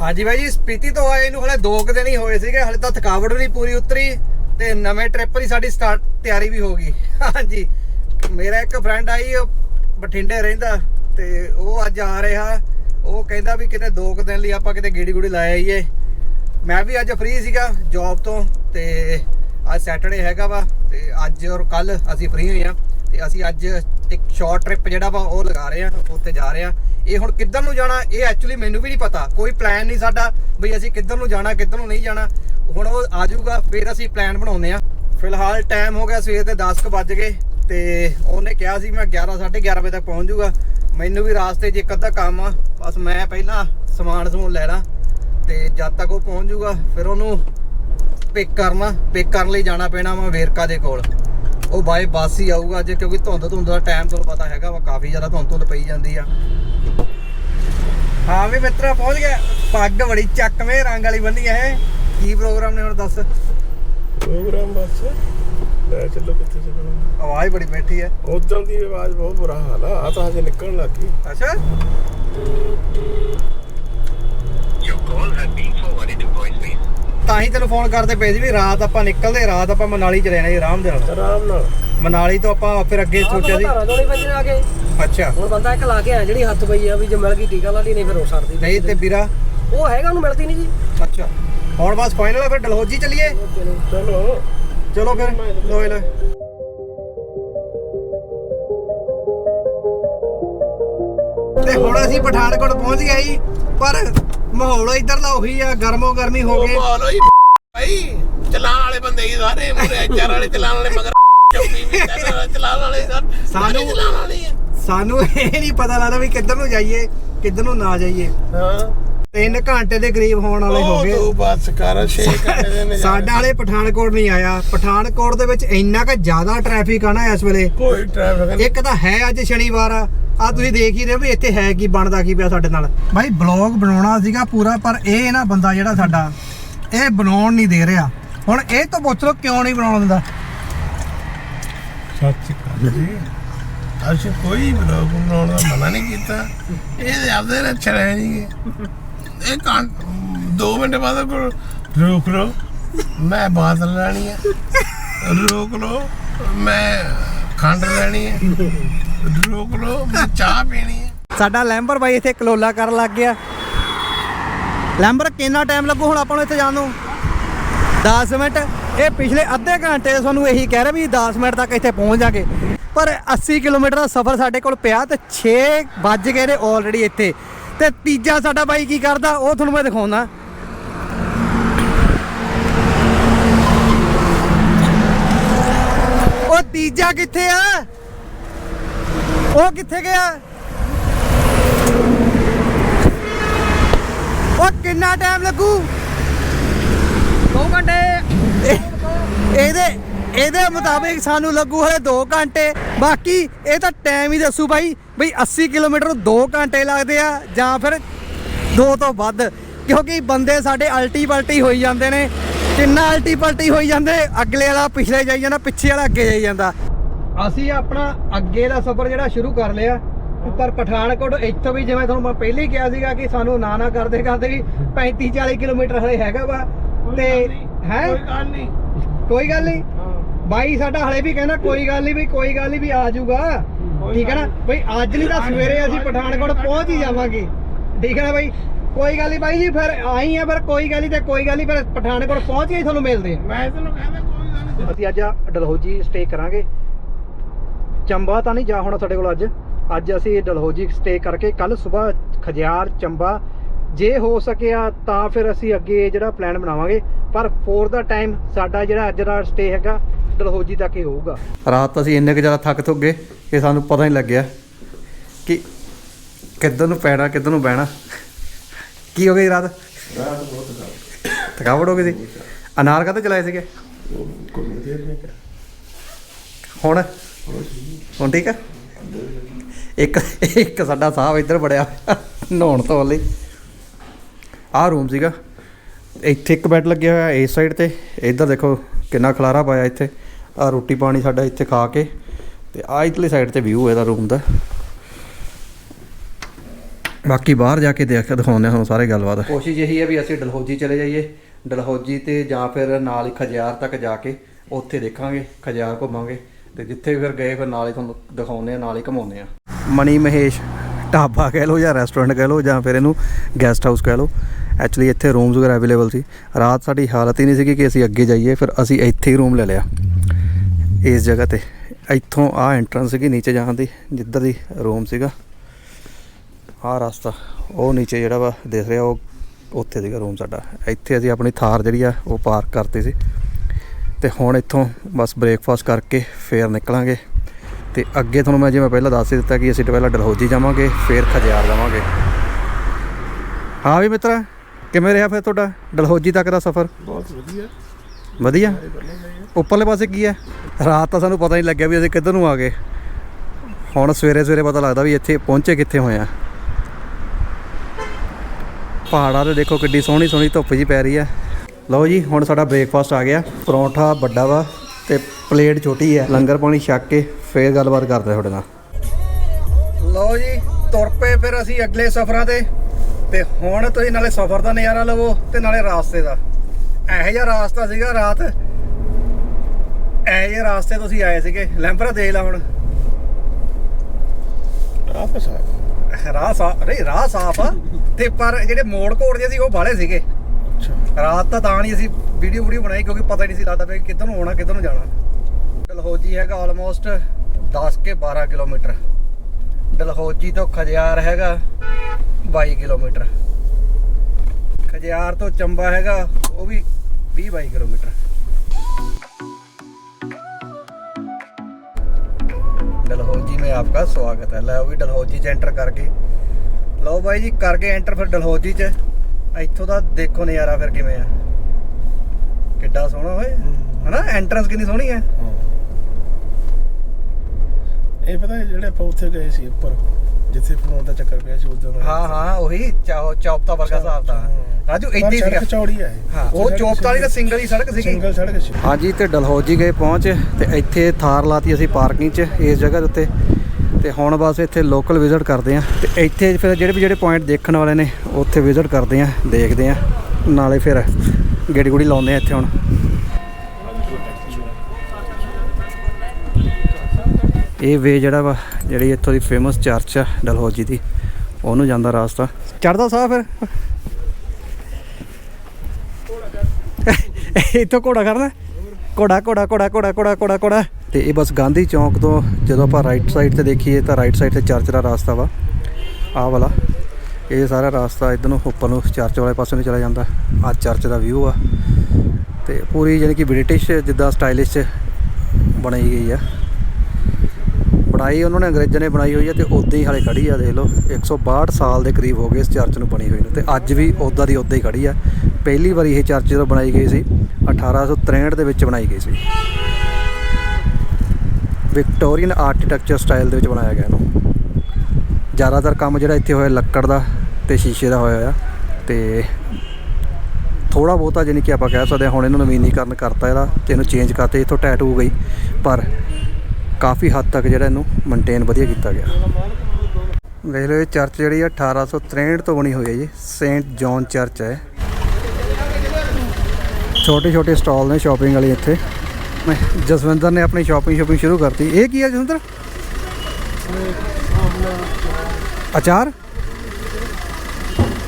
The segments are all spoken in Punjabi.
ਹਾਂਜੀ ਬਾਈ ਜੀ, ਸਪੀਤੀ ਤੋਂ ਆਏ ਨੂੰ ਹਲੇ 2 ਕੁ ਦਿਨ ਹੀ ਹੋਏ ਸੀਗੇ, ਹਲੇ ਤਾਂ ਥਕਾਵਟ ਵੀ ਨਹੀਂ ਪੂਰੀ ਉਤਰੀ ਤੇ ਨਵੇਂ ਟ੍ਰਿਪ ਦੀ ਸਾਡੀ ਸਟਾਰਟ ਤਿਆਰੀ ਵੀ ਹੋ ਗਈ। ਹਾਂਜੀ, ਮੇਰਾ ਇੱਕ ਫਰੈਂਡ ਆਈ ਬਠਿੰਡੇ ਰਹਿੰਦਾ ਤੇ ਉਹ ਅੱਜ ਆ ਰਿਹਾ। ਉਹ ਕਹਿੰਦਾ ਵੀ ਕਿਤੇ 2 ਕੁ ਦਿਨ ਲਈ ਆਪਾਂ ਕਿਤੇ ਗੇੜੀ ਗੂੜੀ ਲਾਇਆ ਆਈਏ। ਮੈਂ ਵੀ ਅੱਜ ਫ੍ਰੀ ਸੀਗਾ ਜੌਬ ਤੋਂ ਤੇ ਅੱਜ ਸੈਟਰਡੇ ਹੈਗਾ ਵਾ ਤੇ ਅੱਜ ਔਰ ਕੱਲ ਅਸੀਂ ਫ੍ਰੀ ਹੋਏ ਆ ਤੇ ਅਸੀਂ ਅੱਜ ਇੱਕ ਸ਼ਾਰਟ ਟ੍ਰਿਪ ਜਿਹੜਾ ਵਾ ਉਹ ਲਗਾ ਰਹੇ ਆ ਉੱਥੇ ਜਾ ਰਹੇ ਆ ਇਹ ਹੁਣ ਕਿੱਧਰ ਨੂੰ ਜਾਣਾ, ਇਹ ਐਕਚੁਅਲੀ ਮੈਨੂੰ ਵੀ ਨਹੀਂ ਪਤਾ। ਕੋਈ ਪਲਾਨ ਨਹੀਂ ਸਾਡਾ ਬਈ ਅਸੀਂ ਕਿੱਧਰ ਨੂੰ ਜਾਣਾ, ਕਿੱਧਰ ਨੂੰ ਨਹੀਂ ਜਾਣਾ। ਹੁਣ ਉਹ ਆ ਜਾਊਗਾ, ਫਿਰ ਅਸੀਂ ਪਲਾਨ ਬਣਾਉਂਦੇ ਆ ਫਿਲਹਾਲ ਟਾਈਮ ਹੋ ਗਿਆ ਸਵੇਰ ਦੇ 10 ਕੁ ਵੱਜ ਗਏ ਤੇ ਉਹਨੇ ਕਿਹਾ ਸੀ ਮੈਂ 11 11:30 ਵਜੇ ਤੱਕ ਪਹੁੰਚ ਜਾਊਗਾ। ਮੈਨੂੰ ਵੀ ਰਾਸਤੇ 'ਚ ਇੱਕ ਅੱਧਾ ਕੰਮ ਆ, ਬਸ ਮੈਂ ਪਹਿਲਾਂ ਸਮਾਨ ਸਮੂਨ ਲੈਣਾ ਤੇ ਜਦ ਤੱਕ ਉਹ ਪਹੁੰਚ ਜਾਊਗਾ, ਫਿਰ ਉਹਨੂੰ ਪਿਕ ਕਰਨਾ ਪਿਕ ਕਰਨ ਲਈ ਜਾਣਾ ਪੈਣਾ ਵਾ ਵੇਰਕਾ ਦੇ ਕੋਲ। ਉਹ ਬਾਈ ਬੱਸ ਹੀ ਆਊਗਾ ਅੱਜ ਕਿਉਂਕਿ ਧੁੰਦ ਧੁੰਦ ਦਾ ਟਾਈਮ ਤੁਹਾਨੂੰ ਪਤਾ ਹੈਗਾ ਵਾ ਕਾਫੀ ਜ਼ਿਆਦਾ ਧੁੰਦ ਧੁੰਦ ਪਈ ਜਾਂਦੀ ਆ। ਹਾਂ ਵੀ ਮਿੱਤਰਾ ਪਹੁੰਚ ਗਿਆ। ਪੱਗ ਬੜੀ ਚੱਕਵੇਂ ਰੰਗ ਵਾਲੀ ਬੰਨੀ ਹੈ ਕੀ ਪ੍ਰੋਗਰਾਮ ਨੇ ਹੁਣ ਦੱਸ? ਪ੍ਰੋਗਰਾਮ ਬਸ। ਲੈ ਚੱਲੋ ਕਿੱਥੇ ਚੱਲਣਾ। ਆਵਾਜ਼ ਬੜੀ ਬੈਠੀ ਹੈ ਉਦੋਂ ਦੀ ਆਵਾਜ਼ ਬਹੁਤ ਬੁਰਾ ਹਾਲ ਆ। ਆ ਤਾਂ ਹਜੇ ਨਿਕਲਣ ਲੱਗੀ ਅੱਛਾ। Your call has been forwarded to voicemail. ਤਾਂ ਹੀ ਤੈਨੂੰ ਫੋਨ ਕਰਦੇ ਪਏ ਸੀ ਵੀ ਰਾਤ ਆਪਾਂ ਨਿਕਲਦੇ ਰਾਤ ਆਪਾਂ ਮਨਾਲੀ ਚ ਰਹਿਣਾ ਜੀ ਆਰਾਮ ਦੇ ਨਾਲ। ਆਰਾਮ ਨਾਲ। ਮਨਾਲੀ ਤੋਂ ਆਪਾਂ ਫਿਰ ਅੱਗੇ ਸੋਚਿਆ ਸੀ। ਆ ਕੇ ਅੱਛਾ। ਹੁਣ ਬੰਦਾ ਇੱਕ ਲਾ ਕੇ ਆ ਜਿਹੜੀ ਹੱਥ ਪਈ ਆ ਵੀ ਜੇ ਮਿਲ ਗਈ ਟੀਕਾ ਲਾ ਲਈ ਨਹੀਂ ਫਿਰ ਹੋ ਸਕਦੀ ਨਹੀਂ ਤੇ ਵੀਰਾ? ਉਹ ਹੈਗਾ ਉਹਨੂੰ ਮਿਲਦੀ ਨਹੀਂ ਜੀ। ਅੱਛਾ। ਹੁਣ ਬਸ ਫਾਈਨਲ ਆ ਫਿਰ ਡਲਹੌਜੀ ਚੱਲੀਏ? ਚਲੋ। ਚਲੋ। ਚਲੋ ਫਿਰ ਲੋਏ ਲੈ। ਤੇ ਹੁਣ ਅਸੀਂ ਪਠਾਨਕੋਟ ਪਹੁੰਚ ਗਏ ਜੀ ਪਰ ਮਾਹੌਲ ਇੱਧਰ ਦਾ ਉਹੀ ਆ ਗਰਮੋ ਗਰਮੀ ਹੋ ਗਏ ਮਾਲ ਹੋਈ ਭਾਈ ਚਲਾਣ ਵਾਲੇ ਬੰਦੇ ਹੀ ਸਾਰੇ ਮੁਰੇ ਐਚਆਰ ਵਾਲੇ ਚਲਾਣ ਵਾਲੇ ਮਗਰ ਚੌਕੀ ਵੀ ਚਲਾਣ ਵਾਲੇ ਸਰ ਸਾਨੂੰ- ਚਲਾਣ ਵਾਲੇ ਆ। ਸਾਨੂੰ ਇਹ ਨਹੀਂ ਪਤਾ ਲੱਗਦਾ ਵੀ ਕਿੱਧਰ ਨੂੰ ਜਾਈਏ ਕਿੱਧਰ ਨੂੰ ਨਾ ਜਾਈਏ। ਹਾਂ। 3 ਘੰਟੇ ਦੇ ਕਰੀਬ ਹੋਣ ਵਾਲੇ ਹੋ ਉਹ ਗਏ। ਤੂੰ ਬਸ ਕਰ 6 ਘੰਟੇ ਦੇ ਨਜ਼ਾਰੇ। ਸਾਡਾ ਵਾਲੇ ਪਠਾਨਕੋਟ ਨਹੀਂ ਆਇਆ। ਪਠਾਨਕੋਟ ਦੇ ਵਿੱਚ ਇੰਨਾ ਕੁ ਜ਼ਿਆਦਾ ਟ੍ਰੈਫਿਕ ਆ ਨਾ ਇਸ ਵੇਲੇ। ਕੋਈ ਟ੍ਰੈਫਿਕ ਨਹੀਂ। ਇੱਕ ਤਾਂ ਹੈ ਅੱਜ ਸ਼ਨੀਵਾਰ ਆ ਆ ਤੁਸੀਂ ਦੇਖ ਹੀ ਰਹੇ ਹੋ ਵੀ ਇੱਥੇ ਹੈ ਕੀ ਬਣਦਾ ਕੀ ਪਿਆ ਸਾਡੇ ਨਾਲ। ਭਾਈ ਬਲੌਗ ਬਣਾਉਣਾ ਸੀਗਾ ਪੂਰਾ ਪਰ ਇਹ ਨਾ ਬੰਦਾ ਜਿਹੜਾ ਸਾਡਾ ਇਹ ਬਣਾਉਣ ਨਹੀਂ ਦੇ ਰਿਹਾ। ਹੁਣ ਇਹ ਤੋਂ ਪੁੱਛ ਲਓ ਕਿਉਂ ਨਹੀਂ ਬਣਾਉਣ ਦਿੰਦਾ? ਸੱਚ ਕਰ ਜੀ। ਅਸੀਂ ਕੋਈ ਬਲੌਗ ਬਣਾਉਣ ਦਾ ਮਨਾ ਨਹੀਂ ਕੀਤਾ। ਇਹ ਆਪਦੇ ਨਾਲ ਚਲੇ ਨਹੀਂ ਇਹ ਕਾਂ 2 ਮਿੰਟ ਬਾਅਦ ਰੋਕ ਲੋ ਮੈਂ ਬਾਤ ਲੈਣੀ ਹੈ ਰੋਕ ਲੋ ਮੈਂ ਖੰਡ ਲੈਣੀ ਹੈ ਰੋਕ ਲੋ ਮੈਂ ਚਾਹ ਪੀਣੀ ਹੈ। ਸਾਡਾ ਲੈਂਬਰ ਬਾਈ ਇੱਥੇ ਕਲੋਲਾ ਕਰਨ ਲੱਗ ਗਿਆ। ਲੈਂਬਰ ਕਿੰਨਾ ਟਾਈਮ ਲੱਗੂ ਹੁਣ ਆਪਾਂ ਨੂੰ ਇੱਥੇ ਜਾਣ ਨੂੰ? 10 ਮਿੰਟ। ਇਹ ਪਿਛਲੇ ਅੱਧੇ ਘੰਟੇ ਤੋਂ ਸਾਨੂੰ ਇਹੀ ਕਹਿ ਰਿਹਾ ਵੀ 10 ਮਿੰਟ ਤੱਕ ਇੱਥੇ ਪਹੁੰਚ ਜਾਗੇ। ਪਰ 80 ਕਿਲੋਮੀਟਰ ਦਾ ਸਫ਼ਰ ਸਾਡੇ ਕੋਲ ਪਿਆ ਤੇ 6 ਵੱਜ ਗਏ ਨੇ ਆਲਰੇਡੀ ਇੱਥੇ। ਤੇ ਤੀਜਾ ਸਾਡਾ ਬਾਈ ਕੀ ਕਰਦਾ? ਉਹ ਤੁਹਾਨੂੰ ਮੈਂ ਦਿਖਾਉਣਾ। ਉਹ ਤੀਜਾ ਕਿੱਥੇ ਆ? ਉਹ ਕਿੱਥੇ ਗਿਆ? ਉਹ ਕਿੰਨਾ ਟਾਈਮ ਲੱਗੂ? 2 ਘੰਟੇ। ਇਹ- ਇਹਦੇ ਇਹਦੇ ਮੁਤਾਬਿਕ ਸਾਨੂੰ ਲੱਗੂ ਹਲੇ 2 ਘੰਟੇ। ਬਾਕੀ ਇਹ ਤਾਂ ਟਾਈਮ ਹੀ ਦੱਸੂ ਬਾਈ ਬਈ 80 ਕਿਲੋਮੀਟਰ 2 ਘੰਟੇ ਲੱਗਦੇ ਆ ਜਾਂ ਫਿਰ 2 ਤੋਂ ਵੱਧ। ਕਿਉਂਕਿ ਬੰਦੇ ਸਾਡੇ ਅਲਟੀ ਪਲਟੀ ਹੋਈ ਜਾਂਦੇ ਨੇ। ਕਿੰਨਾ ਅਲਟੀ ਪਲਟੀ ਹੋਈ ਜਾਂਦੇ ਅਗਲੇ ਵਾਲਾ ਪਿਛਲੇ ਜਾਈ ਜਾਂਦਾ ਪਿੱਛੇ ਵਾਲਾ ਅੱਗੇ ਜਾਈ ਜਾਂਦਾ। ਅਸੀਂ ਆਪਣਾ ਅੱਗੇ ਦਾ ਸਫ਼ਰ ਜਿਹੜਾ ਸ਼ੁਰੂ ਕਰ ਲਿਆ ਪਰ ਪਠਾਨਕੋਟ ਇੱਥੋਂ ਵੀ ਜਿਵੇਂ ਤੁਹਾਨੂੰ ਮੈਂ ਪਹਿਲੇ ਹੀ ਕਿਹਾ ਸੀਗਾ ਕਿ ਸਾਨੂੰ ਨਾ ਨਾ ਕਰਦੇ ਕਰਦੇ ਵੀ 35 40 ਕਿਲੋਮੀਟਰ ਹਲੇ ਹੈਗਾ ਵਾ ਤੇ ਹੈ? ਕੋਈ ਗੱਲ ਨਹੀਂ। ਕੋਈ ਗੱਲ ਨਹੀਂ? ਹਾਂ। ਬਾਈ ਸਾਡਾ ਹਲੇ ਵੀ ਕਹਿੰਦਾ ਕੋਈ ਗੱਲ ਨਹੀਂ ਵੀ ਕੋਈ ਗੱਲ ਨਹੀਂ ਵੀ ਆ ਜਾਊਗਾ। ਠੀਕ ਹੈ ਨਾ? ਬਈ ਅੱਜ ਨਹੀਂ ਤਾਂ ਸਵੇਰੇ ਅਸੀਂ ਪਠਾਨਕੋਟ ਪਹੁੰਚ ਹੀ ਜਾਵਾਂਗੇ। ਠੀਕ ਹੈ ਨਾ ਬਾਈ? ਕੋਈ ਗੱਲ ਨਹੀਂ ਬਾਈ ਜੀ ਫਿਰ ਆਈ ਆ ਫਿਰ ਕੋਈ ਗੱਲ ਨਹੀਂ ਤੇ ਕੋਈ ਗੱਲ ਨਹੀਂ ਫਿਰ ਪਠਾਨਕੋਟ ਪਹੁੰਚ ਕੇ ਤੁਹਾਨੂੰ ਮਿਲਦੇ ਆ। ਮੈਂ ਤੈਨੂੰ ਕਹਿੰਦਾ ਕੋਈ ਗੱਲ ਨਹੀਂ। ਅਸੀਂ ਅੱਜ ਡਲਹੌਜੀ ਸਟੇ ਕਰਾਂਗੇ। ਚੰਬਾ ਤਾਂ ਨਹੀਂ ਜਾ ਹੋਣਾ ਸਾਡੇ ਕੋਲ ਅੱਜ? ਅੱਜ ਅਸੀਂ ਡਲਹੌਜੀ ਸਟੇ ਕਰਕੇ ਕੱਲ ਸਵੇਰ ਖਜਿਆਰ ਚੰਬਾ। ਜੇ ਹੋ ਸਕਿਆ ਤਾਂ ਫਿਰ ਅਸੀਂ ਅੱਗੇ ਜਿਹੜਾ ਪਲਾਨ ਬਣਾਵਾਂਗੇ। ਪਰ ਫੋਰ ਦਾ ਟਾਈਮ ਸਾਡਾ ਜਿਹੜਾ ਅੱਜ ਦਾ ਸਟੇ ਹੈਗਾ ਡਲਹੌਜੀ ਤੱਕ ਹੀ ਹੋਊਗਾ। ਰਾਤ ਅਸੀਂ ਇੰਨੇ ਕੁ ਜ਼ਿਆਦਾ ਥੱਕ ਥੁੱਕ ਗਏ ਕਿ ਸਾਨੂੰ ਪਤਾ ਨਹੀਂ ਲੱਗਿਆ ਕਿ ਕਿੱਧਰ ਨੂੰ ਪੈਣਾ ਕਿੱਧਰ ਨੂੰ ਬਹਿਣਾ। ਕੀ ਹੋ ਗਈ ਰਾਤ? ਰਾਤ ਬਹੁਤ ਥਕਾਵਟ। ਹੋ ਗਈ ਸੀ। ਅਨਾਰ ਕਾਹਤੇ ਚਲਾਏ ਸੀਗੇ? ਕੋਈ ਦੇਰ ਨਹੀਂ ਹੁਣ? ਹੁਣ ਠੀਕ ਆ? ਇੱਕ ਇੱਕ ਸਾਡਾ ਸਾਹਿਬ ਇੱਧਰ ਬੜਿਆ ਨਹਾਉਣ ਤੋਂ ਲਈ। ਆਹ ਰੂਮ ਸੀਗਾ। ਇੱਥੇ ਇੱਕ ਬੈੱਡ ਲੱਗਿਆ ਹੋਇਆ ਇਸ ਸਾਈਡ ਤੇ। ਇੱਧਰ ਦੇਖੋ ਕਿੰਨਾ ਖਲਾਰਾ ਪਾਇਆ ਇੱਥੇ। ਆ ਰੋਟੀ ਪਾਣੀ ਸਾਡਾ ਇੱਥੇ ਖਾ ਕੇ ਤੇ ਆ ਇਧਰਲੀ ਸਾਈਡ ਤੇ ਵਿਊ ਇਹਦਾ ਰੂਮ ਦਾ। ਬਾਕੀ ਬਾਹਰ ਜਾ ਕੇ ਦੇਖ ਦਿਖਾਉਂਦੇ ਹਾਂ ਤੁਹਾਨੂੰ ਸਾਰੇ ਗੱਲਬਾਤ। ਕੋਸ਼ਿਸ਼ ਇਹੀ ਹੈ ਵੀ ਅਸੀਂ ਡਲਹੌਜੀ ਚਲੇ ਜਾਈਏ। ਡਲਹੌਜੀ ਤੇ ਜਾਂ ਫਿਰ ਨਾਲ ਹੀ ਖਜਿਆਰ ਤੱਕ ਜਾ ਕੇ ਉੱਥੇ ਦੇਖਾਂਗੇ, ਖਜਿਆਰ ਘੁੰਮਾਂਗੇ। ਤੇ ਜਿੱਥੇ ਵੀ ਫਿਰ ਗਏ ਫਿਰ ਨਾਲ ਹੀ ਤੁਹਾਨੂੰ ਦਿਖਾਉਂਦੇ ਆ, ਨਾਲ ਹੀ ਘੁਮਾਉਂਦੇ ਆ। ਮਣੀ ਮਹੇਸ਼ ਢਾਬਾ ਕਹਿ ਲਓ ਜਾਂ ਰੈਸਟੋਰੈਂਟ ਕਹਿ ਲਓ ਜਾਂ ਫਿਰ ਇਹਨੂੰ ਗੈਸਟ ਹਾਊਸ ਕਹਿ ਲਓ। ਐਕਚੁਅਲੀ ਇੱਥੇ ਰੂਮਸ ਵਗੈਰਾ ਅਵੇਲੇਬਲ ਸੀ। ਰਾਤ ਸਾਡੀ ਹਾਲਤ ਹੀ ਨਹੀਂ ਸੀਗੀ ਕਿ ਅਸੀਂ ਅੱਗੇ ਜਾਈਏ, ਫਿਰ ਅਸੀਂ ਇੱਥੇ ਹੀ ਰੂਮ ਲੈ ਲਿਆ। ਇਸ ਜਗ੍ਹਾ ਤੇ ਇੱਥੋਂ ਆ ਐਂਟਰੈਂਸ ਸੀਗੀ ਨੀਚੇ ਜਾਣ ਦੀ, ਜਿੱਧਰ ਦੀ ਰੂਮ ਸੀਗਾ। ਆਹ ਰਸਤਾ, ਉਹ ਨੀਚੇ ਜਿਹੜਾ ਵਾ ਦਿਖ ਰਿਹਾ, ਉਹ ਉੱਥੇ ਸੀਗਾ ਰੂਮ ਸਾਡਾ। ਇੱਥੇ ਅਸੀਂ ਆਪਣੀ ਥਾਰ ਜਿਹੜੀ ਆ, ਉਹ ਪਾਰਕ ਕਰਤੀ ਸੀ। ਤੇ ਹੁਣ ਇੱਥੋਂ ਬਸ ਬ੍ਰੇਕਫਾਸਟ ਕਰਕੇ ਫੇਰ ਨਿਕਲਾਂਗੇ। ਤੇ ਅੱਗੇ ਤੁਹਾਨੂੰ ਮੈਂ ਜਿਵੇਂ ਪਹਿਲਾਂ ਦੱਸ ਹੀ ਦਿੱਤਾ ਕਿ ਅਸੀਂ ਪਹਿਲਾਂ ਡਲਹੌਜੀ ਜਾਵਾਂਗੇ ਫੇਰ ਖਜਿਆਰ ਜਾਵਾਂਗੇ। ਹਾਂ ਵੀ ਮਿੱਤਰਾ ਕਿਵੇਂ ਰਿਹਾ ਫਿਰ ਤੁਹਾਡਾ ਡਲਹੌਜੀ ਤੱਕ ਦਾ ਸਫ਼ਰ? ਬਹੁਤ ਵਧੀਆ। ਵਧੀਆ? ਉੱਪਰਲੇ ਪਾਸੇ ਕੀ ਹੈ? ਰਾਤ ਤਾਂ ਸਾਨੂੰ ਪਤਾ ਨਹੀਂ ਲੱਗਿਆ ਵੀ ਅਸੀਂ ਕਿੱਧਰ ਨੂੰ ਆ ਗਏ। ਹੁਣ ਸਵੇਰੇ ਸਵੇਰੇ ਪਤਾ ਲੱਗਦਾ ਵੀ ਇੱਥੇ ਪਹੁੰਚੇ ਕਿੱਥੇ ਹੋਏ ਆ। ਪਹਾੜਾਂ ਤੇ ਦੇਖੋ ਕਿੱਡੀ ਸੋਹਣੀ ਸੋਹਣੀ ਧੁੱਪ ਜੀ ਪੈ ਰਹੀ ਆ ਲਓ ਜੀ ਹੁਣ ਸਾਡਾ ਬ੍ਰੇਕਫਾਸਟ ਆ ਗਿਆ। ਪਰੌਂਠਾ ਵੱਡਾ ਵਾ ਤੇ ਪਲੇਟ ਛੋਟੀ ਹੈ ਲੰਗਰ ਪਾਣੀ ਛਕ ਕੇ ਫੇਰ ਗੱਲਬਾਤ ਕਰਦੇ ਤੁਹਾਡੇ ਨਾਲ। ਲਓ ਜੀ ਤੁਰ ਪਏ ਫਿਰ ਅਸੀਂ ਅਗਲੇ ਸਫ਼ਰਾਂ ਤੇ। ਤੇ ਹੁਣ ਤੁਸੀਂ ਨਾਲੇ ਸਫ਼ਰ ਦਾ ਨਜ਼ਾਰਾ ਲਵੋ ਤੇ ਨਾਲੇ ਰਾਸਤੇ ਦਾ। ਇਹੋ ਜਿਹਾ ਰਾਸਤਾ ਸੀਗਾ ਰਾਤ। ਇਹੋ ਜਿਹੇ ਰਾਸਤੇ ਤੁਸੀਂ ਆਏ ਸੀਗੇ। ਲੈਂਪਰਾ ਦੇਖ ਲਾ ਹੁਣ। ਰਾਹ ਸਾਫ਼ ਨਹੀਂ ਰਾਹ ਸਾਫ਼ ਆ। ਤੇ ਪਰ ਜਿਹੜੇ ਮੋੜ ਕੋੜ ਜਿਹੇ ਸੀ ਉਹ ਬਾਲੇ ਸੀਗੇ। ਰਾਤ ਤਾਂ ਤਾਂ ਨਹੀਂ ਅਸੀਂ ਵੀਡੀਓ ਵੀਡੀਓ ਬਣਾਈ ਕਿਉਂਕਿ ਪਤਾ ਨਹੀਂ ਸੀ ਲੱਗਦਾ ਪਿਆ ਕਿੱਧਰ ਨੂੰ ਆਉਣਾ, ਕਿੱਧਰ ਨੂੰ ਜਾਣਾ। ਡਲਹੌਜੀ ਹੈਗਾ ਆਲਮੋਸਟ 10 ਕੇ 12 ਕਿਲੋਮੀਟਰ। ਡਲਹੌਜੀ ਤੋਂ ਖਜਿਆਰ ਹੈਗਾ 22 ਕਿਲੋਮੀਟਰ। ਖਜਿਆਰ ਤੋਂ ਚੰਬਾ ਹੈਗਾ, ਉਹ ਵੀ 20 22 ਕਿਲੋਮੀਟਰ। ਡਲਹੌਜੀ ਮੈਂ ਆਪਕਾ ਸਵਾਗਤ ਹੈ। ਲੈ ਉਹ ਵੀ ਡਲਹੌਜੀ ਚ ਐਂਟਰ ਕਰਕੇ। ਲਓ ਬਾਈ ਜੀ, ਕਰਕੇ ਐਂਟਰ ਫਿਰ ਡਲਹੌਜੀ ਚ। ਇੱਥੋਂ ਦਾ ਦੇਖੋ ਨਜ਼ਾਰਾ ਫਿਰ ਕਿਵੇਂ ਆ। ਕਿੱਡਾ ਸੋਹਣਾ ਓਏ। ਹਨਾ ਐਂਟਰੈਂਸ ਕਿੰਨੀ ਸੋਹਣੀ ਹੈ। ਇਹ ਪਤਾ ਜਿਹੜੇ ਆਪਾਂ ਉੱਥੇ ਗਏ ਸੀ ਉੱਪਰ ਜਿੱਥੇ ਫੋਨ ਦਾ ਚੱਕਰ ਪਿਆ ਸੀ ਉਦੋਂ ਹਾਂ ਹਾਂ ਉਹੀ ਚਾਹੋ ਚੌਪਤਾ ਵਰਗਾ ਹਿਸਾਬ ਦਾ ਰਾਜੂ ਇੱਦਾਂ ਹੀ ਸੀਗਾ। ਚੌੜੀ ਹੈ ਹਾਂ ਉਹ ਚੌਪਤਾ ਵਾਲੀ ਤਾਂ ਸਿੰਗਲ ਹੀ ਸੜਕ ਸੀਗੀ। ਸਿੰਗਲ ਸੜਕ ਸੀ। ਹਾਂਜੀ ਤੇ ਡਲਹੌਜੀ ਗਏ ਪਹੁੰਚ ਤੇ ਇੱਥੇ ਥਾਰ ਲਾਤੀ ਅਸੀਂ ਪਾਰਕਿੰਗ 'ਚ ਇਸ ਜਗ੍ਹਾ ਦੇ ਉੱਤੇ। ਤੇ ਹੁਣ ਬਸ ਇੱਥੇ ਲੋਕਲ ਵਿਜ਼ਿਟ ਕਰਦੇ ਆਂ ਤੇ ਇੱਥੇ ਫਿਰ ਜਿਹੜੇ ਵੀ ਜਿਹੜੇ ਪੁਆਇੰਟ ਦੇਖਣ ਵਾਲੇ ਨੇ, ਉੱਥੇ ਵਿਜ਼ਿਟ ਕਰਦੇ ਆ ਦੇਖਦੇ ਆਂ ਨਾਲੇ ਫਿਰ ਗੇੜੀ ਗੁੜੀ ਲਾਉਂਦੇ ਆ ਇੱਥੇ ਹੁਣ। ਇਹ ਵੇ ਜਿਹੜਾ ਵਾ, ਜਿਹੜੀ ਇੱਥੋਂ ਦੀ ਫੇਮਸ ਚਰਚ ਆ, ਡਲਹੌਜੀ ਦੀ, ਉਹਨੂੰ ਜਾਂਦਾ ਰਾਸਤਾ। ਚੜਦਾ ਸਾਹ ਫਿਰ। ਇੱਥੋਂ ਘੋੜਾ ਕਰਨਾ ਘੋੜਾ ਘੋੜਾ ਘੋੜਾ ਘੋੜਾ ਘੋੜਾ ਘੋੜਾ ਘੋੜਾ। ਤੇ ਇਹ ਬਸ ਗਾਂਧੀ ਚੌਂਕ ਤੋਂ ਜਦੋਂ ਆਪਾਂ ਰਾਈਟ ਸਾਈਡ ਤੇ ਦੇਖੀਏ ਤਾਂ ਰਾਈਟ ਸਾਈਡ ਤੇ ਚਰਚ ਦਾ ਰਾਸਤਾ ਵਾ। ਆਹ ਵਾਲਾ। ਇਹ ਸਾਰਾ ਰਾਸਤਾ ਇਧਰ ਨੂੰ ਉੱਪਰ ਨੂੰ ਚਰਚ ਵਾਲੇ ਪਾਸੇ ਨੂੰ ਚਲਾ ਜਾਂਦਾ। ਆ ਚਰਚ ਦਾ ਵਿਊ ਆ। ਤੇ ਪੂਰੀ ਜਾਣੀ ਕਿ ਬ੍ਰਿਟਿਸ਼ ਜਿੱਦਾਂ ਸਟਾਈਲਿਸ਼ ਬਣਾਈ ਗਈ ਆ। ਬਣਾਈ, ਉਹਨਾਂ ਨੇ ਅੰਗਰੇਜ਼ਾਂ ਨੇ ਬਣਾਈ ਹੋਈ ਹੈ ਤੇ ਉਦਾਂ ਹੀ ਹਾਲੇ ਖੜੀ ਆ, ਦੇਖ ਲਓ। 162 ਸਾਲ ਦੇ ਕਰੀਬ ਹੋ ਗਏ ਇਸ ਚਰਚ ਨੂੰ ਬਣੀ ਹੋਈ ਨੂੰ ਤੇ ਅੱਜ ਵੀ ਉਦਾਂ ਦੀ ਉਦਾਂ ਹੀ ਖੜੀ ਆ। ਪਹਿਲੀ ਵਾਰੀ ਇਹ ਚਰਚ ਜਦੋਂ ਬਣਾਈ ਗਈ ਸੀ 1863 ਦੇ ਵਿੱਚ ਬਣਾਈ ਗਈ ਸੀ। ਵਿਕਟੋਰੀਅਨ ਆਰਕੀਟੈਕਚਰ ਸਟਾਈਲ ਦੇ ਵਿੱਚ ਬਣਾਇਆ ਗਿਆ ਇਹਨੂੰ। ਜ਼ਿਆਦਾਤਰ ਕੰਮ ਜਿਹੜਾ ਇੱਥੇ ਹੋਇਆ ਲੱਕੜ ਦਾ ਤੇ ਸ਼ੀਸ਼ੇ ਦਾ ਹੋਇਆ ਆ ਤੇ ਥੋੜਾ ਬਹੁਤਾ ਜਾਣੀ ਕਿ ਆਪਾਂ ਕਹਿ ਸਕਦੇ ਹਾਂ ਹੁਣ ਇਹਨੂੰ ਨਵੀਨੀਕਰਨ ਕਰਤਾ ਇਹਦਾ ਤੇ ਇਹਨੂੰ ਚੇਂਜ ਕਰਤੇ, ਇੱਥੋਂ ਟੈਟ ਹੋ ਗਈ। ਪਰ ਕਾਫੀ ਹੱਦ ਤੱਕ ਜਿਹੜਾ ਇਹਨੂੰ ਮੇਨਟੇਨ ਵਧੀਆ ਕੀਤਾ ਗਿਆ ਦੇਖ ਲਓ ਇਹ ਚਰਚ ਜਿਹੜੀ ਆ 1863 ਤੋਂ ਬਣੀ ਹੋਈ ਹੈ ਜੀ ਸੇਂਟ ਜੌਨ ਚਰਚ ਹੈ ਛੋਟੇ ਛੋਟੇ ਸਟਾਲ ਨੇ ਸ਼ਾਪਿੰਗ ਵਾਲੇ ਇੱਥੇ ਮੈਂ- ਜਸਵਿੰਦਰ ਨੇ ਆਪਣੀ ਸ਼ਾਪਿੰਗ ਸ਼ਾਪਿੰਗ ਸ਼ੁਰੂ ਕਰਤੀ ਇਹ ਕੀ ਹੈ ਜਸਵਿੰਦਰ ਅਚਾਰ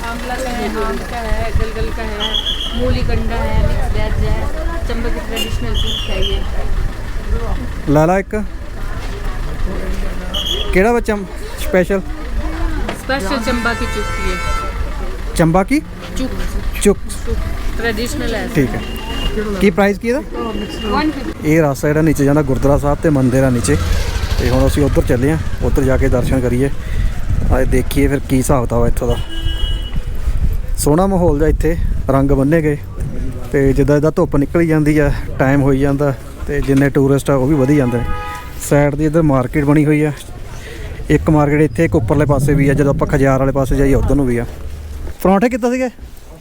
आंवला का है आम का है गलगल का है मूली कंडा है मिक्स वेज है चंबा की ट्रेडिशनल फूड है ये ਲੈ ਲਾ ਇੱਕ ਕਿਹੜਾ ਬੱਚਾ ਸਪੈਸ਼ਲ स्पेशल चंबा की चुक्की है ਚੰਬਾ ਕੀ चुक ਚੁੱਕ ट्रेडिशनल है ਠੀਕ ਹੈ ਕੀ ਪ੍ਰਾਈਸ ਕੀ ਇਹਦਾ वन फिफ्टी ਇਹ ਰਸਤਾ ਜਿਹੜਾ ਨੀਚੇ ਜਾਂਦਾ ਗੁਰਦੁਆਰਾ ਸਾਹਿਬ ਤੇ ਮੰਦਿਰ ਆ ਨੀਚੇ ਤੇ ਹੁਣ ਅਸੀਂ ਉੱਧਰ ਚੱਲੇ ਆ ਉੱਧਰ ਜਾ ਕੇ ਦਰਸ਼ਨ ਕਰੀਏ ਆਏ ਦੇਖੀਏ ਫਿਰ ਕੀ ਹਿਸਾਬ ਵਾ ਇੱਥੋਂ ਦਾ ਸੋਹਣਾ ਮਾਹੌਲ ਜਿਹਾ ਇੱਥੇ ਰੰਗ ਬੰਨੇ ਗਏ ਤੇ ਜਿੱਦਾਂ ਜਿੱਦਾਂ ਧੁੱਪ ਨਿਕਲੀ ਜਾਂਦੀ ਆ ਟਾਈਮ ਹੋਈ ਜਾਂਦਾ ਤੇ ਜਿੰਨੇ ਟੂਰਿਸਟ ਆ ਉਹ ਵੀ ਵਧੀ ਜਾਂਦੇ ਨੇ ਸਾਈਡ ਦੀ ਇੱਧਰ ਮਾਰਕੀਟ ਬਣੀ ਹੋਈ ਆ ਇੱਕ ਮਾਰਕੀਟ ਇੱਥੇ ਇੱਕ ਉੱਪਰਲੇ ਪਾਸੇ ਵੀ ਆ ਜਦੋਂ ਆਪਾਂ ਖਜਿਆਰ ਵਾਲੇ ਪਾਸੇ ਜਾਈਏ ਉੱਧਰ ਨੂੰ ਵੀ ਆ। ਪਰੌਂਠੇ ਕਿੱਦਾਂ ਸੀਗੇ?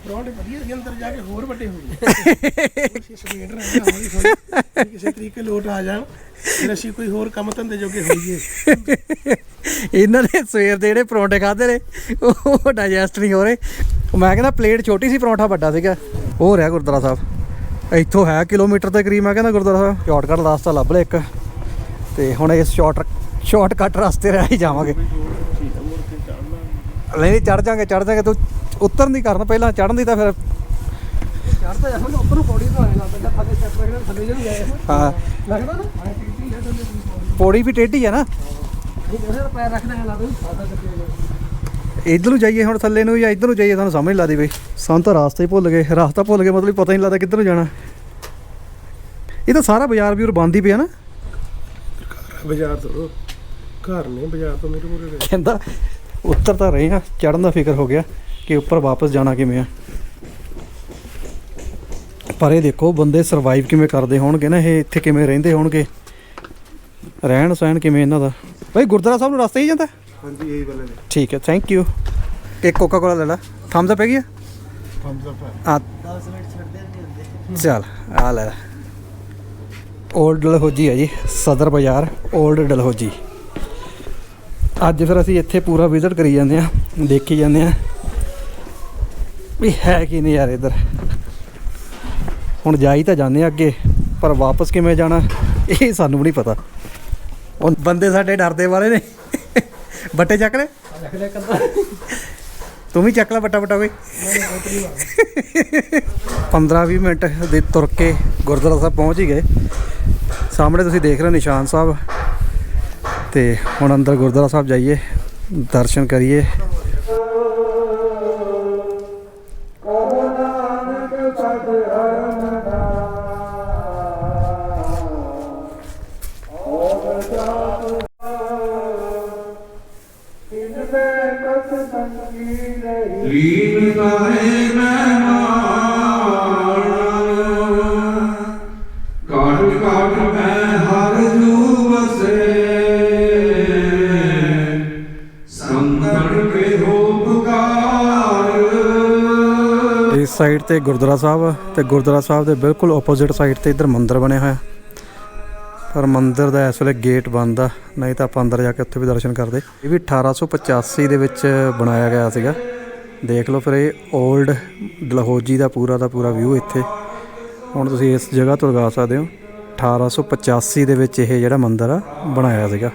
ਪਰੌਂਠੇ ਵਧੀਆ ਸੀ ਅੰਦਰ ਜਾ ਕੇ ਹੋਰ ਵੱਡੇ ਹੋ ਗਏ। ਅਸੀਂ ਸਪੀਡ ਰਹਿਣਾ ਕਿਸੇ ਤਰੀਕੇ ਲੋਟ ਆ ਜਾਣ ਫਿਰ ਅਸੀਂ ਕੋਈ ਹੋਰ ਕੰਮ ਧੰਦੇ ਜੋਗੇ ਹੋਈਏ। ਇਹਨਾਂ ਨੇ ਸਵੇਰ ਦੇ ਜਿਹੜੇ ਪਰੌਂਠੇ ਖਾਦੇ ਨੇ ਉਹ ਡਾਈਜੈਸਟ ਨਹੀਂ ਹੋ ਰਹੇ। ਮੈਂ ਕਹਿੰਦਾ ਪਲੇਟ ਛੋਟੀ ਸੀ ਪਰੌਂਠਾ ਵੱਡਾ ਸੀਗਾ। ਉਹ ਰਿਹਾ ਗੁਰਦੁਆਰਾ ਸਾਹਿਬ। ਇੱਥੋਂ ਹੈ ਕਿਲੋਮੀਟਰ ਦੇ ਕਰੀਬ ਮੈਂ ਕਹਿੰਦਾ ਗੁਰਦੁਆਰਾ ਸਾਹਿਬ। ਸ਼ਾਰਟਕਟ ਰਸਤਾ ਲੱਭ ਲਿਆ ਇੱਕ। ਤੇ ਹੁਣ ਇਸ ਸ਼ਾਰਟ ਸ਼ਾਰਟਕਟ ਰਸਤੇ ਰਾਹੀਂ ਜਾਵਾਂਗੇ। ਨਹੀਂ ਚੜ ਜਾਾਂਗੇ ਚੜ ਜਾਾਂਗੇ ਤੂੰ ਉਤਰਨ ਦੀ ਕਰਨ ਪਹਿਲਾਂ ਚੜਨ ਦੀ ਤਾਂ ਫਿਰ। ਚੜਦਾ ਜਾ ਮੈਂ ਉੱਪਰ ਨੂੰ ਪੌੜੀ ਤੋਂ ਆਏਗਾ ਪਹਿਲਾਂ ਥੱਲੇ ਸਟੈਪ ਰੱਖਣਾ ਥੱਲੇ ਜਿਹਨੂੰ ਗਏ ਹਾਂ। ਲੱਗਦਾ ਨਾ? ਐ ਟਿਕਟੀ ਹੈ ਥੱਲੇ ਪੌੜੀ ਵੀ ਟੇਢੀ ਆ ਨਾ ਇੱਧਰ ਨੂੰ ਜਾਈਏ ਹੁਣ ਥੱਲੇ ਨੂੰ ਜਾਂ ਇੱਧਰ ਨੂੰ ਜਾਈਏ ਸਾਨੂੰ ਸਮਝ ਨਹੀਂ ਲੱਗਦੀ ਬਈ। ਸਾਨੂੰ ਤਾਂ ਰਾਸਤਾ ਹੀ ਭੁੱਲ ਗਏ ਰਾਸਤਾ ਭੁੱਲ ਗਏ ਮਤਲਬ ਪਤਾ ਹੀ ਨਹੀਂ ਲੱਗਦਾ ਕਿੱਧਰ ਨੂੰ ਜਾਣਾ। ਇਹ ਤਾਂ ਸਾਰਾ ਬਾਜ਼ਾਰ ਵੀ ਬੰਦ ਹੀ ਪਿਆ ਨਾ। ਬਾਜ਼ਾਰ ਤੋਂ। ਘਰ ਨੇ ਬਾਜ਼ਾਰ ਤੋਂ ਮੇਰੇ ਮੂਰੇ ਕਹਿੰਦਾ ਉੱਤਰ ਤਾਂ ਰਹੇ ਆ ਚੜਨ ਦਾ ਫਿਕਰ ਹੋ ਗਿਆ ਕਿ ਉੱਪਰ ਵਾਪਸ ਜਾਣਾ ਕਿਵੇਂ ਆ। ਪਰ ਇਹ ਦੇਖੋ ਬੰਦੇ ਸਰਵਾਈਵ ਕਿਵੇਂ ਕਰਦੇ ਹੋਣਗੇ ਨਾ ਇਹ ਇੱਥੇ ਕਿਵੇਂ ਰਹਿੰਦੇ ਹੋਣਗੇ? ਰਹਿਣ ਸਹਿਣ ਕਿਵੇਂ ਇਹਨਾਂ ਦਾ? ਬਈ ਗੁਰਦੁਆਰਾ ਸਾਹਿਬ ਨੂੰ ਰਸਤਾ ਹੀ ਜਾਂਦਾ? ਹਾਂਜੀ ਇਹੀ ਵਾਲੇ ਨੇ ਠੀਕ ਹੈ ਥੈਂਕ ਯੂ ਇੱਕ ਕੋਕਾ ਕੋਲਾ ਲੈ ਲੈ। ਥੰਬਸ ਅਪ ਹੈਗੀ ਆ? ਥੰਬਸ ਅਪ ਆ 10 ਮਿੰਟ ਛੱਡਦੇ ਨਹੀਂ ਚੱਲ ਆ ਲੈ ਲੈ। 올ਡ ਡਲਹੋਜੀ ਹੈ ਜੀ ਸਦਰ ਬਾਜ਼ਾਰ 올ਡ ਡਲਹੋਜੀ ਅੱਜ ਫਿਰ ਅਸੀਂ ਇੱਥੇ ਪੂਰਾ ਵਿਜ਼ਿਟ ਕਰੀ ਜਾਂਦੇ ਆ ਦੇਖੀ ਜਾਂਦੇ ਆ ਵੀ ਹੈ ਕੀ ਨਹੀਂ ਯਾਰ ਇੱਧਰ। ਹੁਣ ਜਾਈ ਤਾਂ ਜਾਂਦੇ ਆ ਅੱਗੇ, ਪਰ ਵਾਪਸ ਕਿਵੇਂ ਜਾਣਾ, ਇਹ ਸਾਨੂੰ ਵੀ ਨਹੀਂ ਪਤਾ। ਉਹ ਬੰਦੇ ਸਾਡੇ ਡਰਦੇ ਵਾਲੇ ਨੇ। ਬੱਟੇ ਚੱਕ ਲੈ। ਤੂੰ ਵੀ ਚੱਕ ਲੈ ਬੱਟਾ ਬੱਟਾ ਕੋਈ 15-20 ਮਿੰਟ ਦੇ ਤੁਰ ਕੇ ਗੁਰਦੁਆਰਾ ਸਾਹਿਬ ਪਹੁੰਚ ਹੀ ਗਏ। ਸਾਹਮਣੇ ਤੁਸੀਂ ਦੇਖ ਰਹੇ ਹੋ ਨਿਸ਼ਾਨ ਸਾਹਿਬ। ਤੇ ਹੁਣ ਅੰਦਰ ਗੁਰਦੁਆਰਾ ਸਾਹਿਬ ਜਾਈਏ ਦਰਸ਼ਨ ਕਰੀਏ। ਇਸ ਸਾਈਡ ਤੇ ਗੁਰਦੁਆਰਾ ਸਾਹਿਬ ਤੇ ਗੁਰਦੁਆਰਾ ਸਾਹਿਬ ਦੇ ਬਿਲਕੁਲ ਆਪੋਜ਼ਿਟ ਸਾਈਡ ਤੇ ਇੱਧਰ ਮੰਦਿਰ ਬਣਿਆ ਹੋਇਆ ਪਰ ਮੰਦਿਰ ਦਾ ਇਸ ਵੇਲੇ ਗੇਟ ਬੰਦ ਆ, ਨਹੀਂ ਤਾਂ ਆਪਾਂ ਅੰਦਰ ਜਾ ਕੇ ਉੱਥੇ ਵੀ ਦਰਸ਼ਨ ਕਰਦੇ। ਇਹ ਵੀ 1885 ਦੇ ਵਿੱਚ ਬਣਾਇਆ ਗਿਆ ਸੀਗਾ। ਦੇਖ ਲਓ ਫਿਰ ਇਹ 올ਡ ਡਲਹੋਜੀ ਦਾ ਪੂਰਾ ਦਾ ਪੂਰਾ ਵਿਊ ਇੱਥੇ। ਹੁਣ ਤੁਸੀਂ ਇਸ ਜਗ੍ਹਾ ਤੋਂ ਲਗਾ ਸਕਦੇ ਹੋ। 1885 ਦੇ ਵਿੱਚ ਇਹ ਜਿਹੜਾ ਮੰਦਿਰ ਆ, ਬਣਾਇਆ ਸੀਗਾ।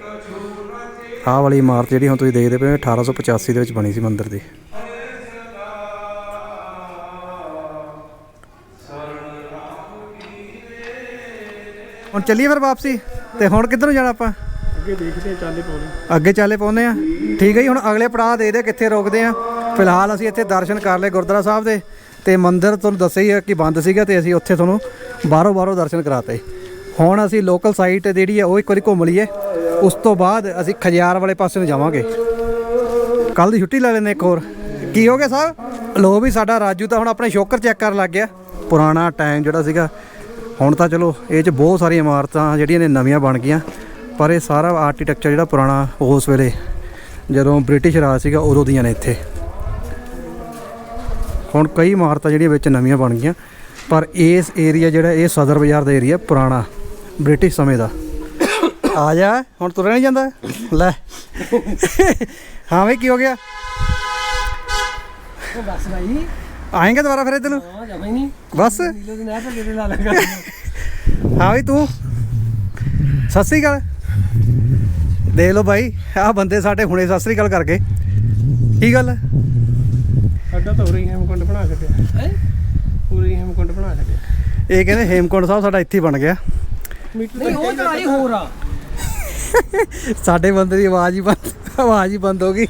ਆਹ ਵਾਲੀ ਇਮਾਰਤ ਜਿਹੜੀ ਹੁਣ ਤੁਸੀਂ ਦੇਖਦੇ ਪਏ ਹੋ 1885 ਦੇ ਵਿੱਚ ਬਣੀ ਸੀ ਮੰਦਿਰ ਦੀ। ਹੁਣ ਚੱਲੀਏ ਫਿਰ ਵਾਪਸੀ? ਤੇ ਹੁਣ ਕਿੱਧਰ ਨੂੰ ਜਾਣਾ ਆਪਾਂ? ਅੱਗੇ ਦੇਖਦੇ ਚਾਲੇ ਪੌੜੀ ਅੱਗੇ ਚਾਲੇ ਪਾਉਂਦੇ ਆ ਠੀਕ ਹੈ ਜੀ ਹੁਣ ਅਗਲੇ ਪੜਾਅ ਦੇ ਦੇ ਕਿੱਥੇ ਰੁਕਦੇ ਆ ਫਿਲਹਾਲ ਅਸੀਂ ਇੱਥੇ ਦਰਸ਼ਨ ਕਰ ਲਏ ਗੁਰਦੁਆਰਾ ਸਾਹਿਬ ਦੇ ਤੇ ਮੰਦਿਰ ਤੁਹਾਨੂੰ ਦੱਸਿਆ ਹੀ ਹੈ ਕਿ ਬੰਦ ਸੀਗਾ ਤੇ ਅਸੀਂ ਉੱਥੇ ਤੁਹਾਨੂੰ ਬਾਹਰੋਂ ਬਾਹਰੋਂ ਦਰਸ਼ਨ ਕਰਾਤੇ। ਹੁਣ ਅਸੀਂ ਲੋਕਲ ਸਾਈਟ ਜਿਹੜੀ ਆ ਉਹ ਇੱਕ ਵਾਰੀ ਘੁੰਮ ਲਈਏ। ਉਸ ਤੋਂ ਬਾਅਦ ਅਸੀਂ ਖਜਿਆਰ ਵਾਲੇ ਪਾਸੇ ਨੂੰ ਜਾਵਾਂਗੇ। ਕੱਲ ਦੀ ਛੁੱਟੀ ਲੈ ਲੈਂਦੇ ਇੱਕ ਹੋਰ। ਕੀ ਹੋ ਗਿਆ ਸਾਹਿਬ? ਲੋ ਵੀ ਸਾਡਾ ਰਾਜੂ ਤਾਂ ਹੁਣ ਆਪਣੇ ਸ਼ੋਕਰ ਚੈੱਕ ਕਰਨ ਲੱਗ ਗਿਆ। ਪੁਰਾਣਾ ਟਾਈਮ ਜਿਹੜਾ ਸੀਗਾ। ਹੁਣ ਤਾਂ ਚਲੋ, ਇਹ 'ਚ ਬਹੁਤ ਸਾਰੀਆਂ ਇਮਾਰਤਾਂ ਜਿਹੜੀਆਂ ਨੇ ਨਵੀਆਂ ਬਣ ਗਈਆਂ, ਪਰ ਇਹ ਸਾਰਾ ਆਰਕੀਟੈਕਚਰ ਜਿਹੜਾ ਪੁਰਾਣਾ ਉਸ ਵੇਲੇ, ਜਦੋਂ ਬ੍ਰਿਟਿਸ਼ ਰਾਜ ਸੀਗਾ, ਉਦੋਂ ਦੀਆਂ ਨੇ ਇੱਥੇ। ਹੁਣ ਕਈ ਇਮਾਰਤਾਂ ਜਿਹੜੀਆਂ ਵਿੱਚ ਨਵੀਆਂ ਬਣ ਗਈਆਂ, ਪਰ ਇਸ ਏਰੀਆ ਜਿਹੜਾ, ਇਹ ਸਦਰ ਬਾਜ਼ਾਰ ਦਾ ਏਰੀਆ ਪੁਰਾਣਾ, ਬ੍ਰਿਟਿਸ਼ ਸਮੇਂ ਦਾ। ਆ ਜਾ, ਹੁਣ ਤੁਰਿਆ ਨਹੀਂ ਜਾਂਦਾ? ਲੈ। ਹਾਂ ਵੀ ਕੀ ਹੋ ਗਿਆ? ਉਹ ਬਸ ਭਾਈ ਆਏਂਗੇ ਦੁਬਾਰਾ ਫਿਰ ਇੱਧਰ ਨੂੰ? ਹਾਂ ਜਮਾ ਹੀ ਨਹੀਂ। ਬਸ। ਨੀਲੋ ਦੀ ਨਹਿਰ ਤੇ ਡੇਰੇ ਲਾ ਲਗਾ ਹਾਂ ਵੀ ਤੂੰ। ਸਤਿ ਸ੍ਰੀ ਅਕਾਲ। ਦੇਖ ਲਓ ਭਾਈ ਆਹ ਬੰਦੇ ਸਾਡੇ ਹੁਣੇ ਸਤਿ ਸ੍ਰੀ ਅਕਾਲ ਕਰ ਗਏ ਕੀ ਗੱਲ? ਹੈ? ਸਾਡਾ ਤਾਂ ਉਰੇ ਹੀ ਹੇਮਕੁੰਡ ਬਣਾ ਛੱਡਿਆ। ਹੈ? ਪੂਰੀ ਹੇਮਕੁੰਡ ਬਣਾ ਛੱਡਿਆ। ਇਹ ਕਹਿੰਦੇ ਹੇਮਕੁੰਡ ਸਾਹਿਬ ਸਾਡਾ ਇੱਥੇ ਹੀ ਬਣ ਗਿਆ। ਨਹੀਂ ਉਹ ਤਾਂ ਆਈ ਹੋਰ ਆ। ਸਾਡੇ ਬੰਦੇ ਦੀ ਆਵਾਜ਼ ਹੀ ਬੰਦ ਆਵਾਜ਼ ਹੀ ਬੰਦ ਹੋ ਗਈ।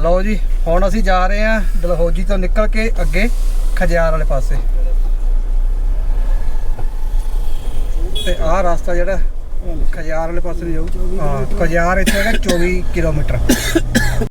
ਲਓ ਜੀ, ਹੁਣ ਅਸੀਂ ਜਾ ਰਹੇ ਹਾਂ ਡਲਹੌਜੀ ਤੋਂ ਨਿਕਲ ਕੇ ਅੱਗੇ ਖਜਿਆਰ ਵਾਲੇ ਪਾਸੇ। ਤੇ ਆਹ ਰਸਤਾ ਜਿਹੜਾ ਖਜਿਆਰ ਵਾਲੇ ਪਾਸੇ ਨੂੰ ਜਾਊ। ਹਾਂ, ਖਜਿਆਰ ਇੱਥੇ ਹੈਗਾ 24 ਕਿਲੋਮੀਟਰ।